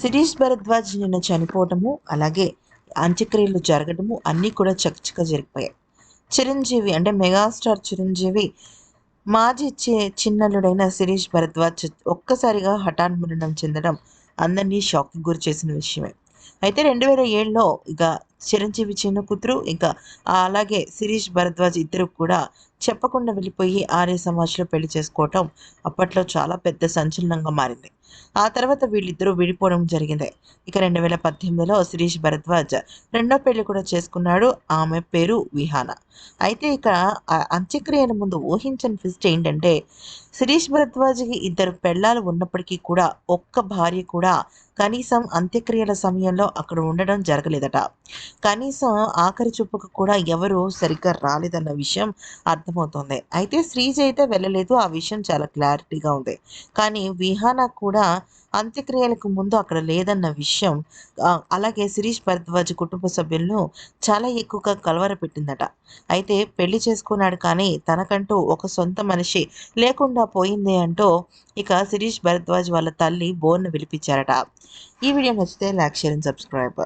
శిరీష్ భరద్వాజ్ నిన్న చనిపోవటము అలాగే అంత్యక్రియలు జరగడము అన్నీ కూడా చకచక జరిగిపోయాయి. చిరంజీవి అంటే మెగాస్టార్ చిరంజీవి మాజీ చి చిన్నల్లుడైన శిరీష్ భరద్వాజ్ ఒక్కసారిగా హఠాన్ మరణం చెందడం అందరినీ షాక్కి గురి చేసిన విషయమే. అయితే రెండు వేల ఏడులో ఇక చిరంజీవి చిన్న కూతురు. ఇంకా అలాగే శిరీష్ భరద్వాజ్ ఇద్దరు కూడా చెప్పకుండా వెళ్ళిపోయి ఆర్య సమాజ్లో పెళ్ళి చేసుకోవటం అప్పట్లో చాలా పెద్ద సంచలనంగా మారింది. ఆ తర్వాత వీళ్ళిద్దరూ విడిపోవడం జరిగింది. ఇక రెండు వేల పద్దెనిమిదిలో శిరీష్ భరద్వాజ్ రెండో పెళ్ళి కూడా చేసుకున్నాడు. ఆమె పేరు విహాన. అయితే ఇక అంత్యక్రియల ముందు ఊహించని ఫిస్ట్ ఏంటంటే శిరీష్ భరద్వాజ్కి ఇద్దరు పెళ్ళాలు ఉన్నప్పటికీ కూడా ఒక్క భార్య కూడా కనీసం అంత్యక్రియల సమయంలో అక్కడ ఉండడం జరగలేదట. కనీసం ఆఖరి చూపుకు కూడా ఎవరు సరిగ్గా రాలేదన్న విషయం అర్థమవుతుంది. అయితే శ్రీజ అయితే వెళ్ళలేదు. ఆ విషయం చాలా క్లారిటీగా ఉంది. కానీ విహాన కూడా అంత్యక్రియలకు ముందు అక్కడ లేదన్న విషయం అలాగే శిరీష్ భరద్వాజ్ కుటుంబ సభ్యులను చాలా ఎక్కువగా కలవరపెట్టిందట. అయితే పెళ్ళి చేసుకున్నాడు కానీ తనకంటూ ఒక సొంత మనిషి లేకుండా పోయింది అంటూ ఇక శిరీష్ భరద్వాజ్ వాళ్ళ తల్లి బోర్ను విలిపించారట ఈ వీడియో నచ్చితే లైక్ షేర్ అండ్ సబ్స్క్రైబ్.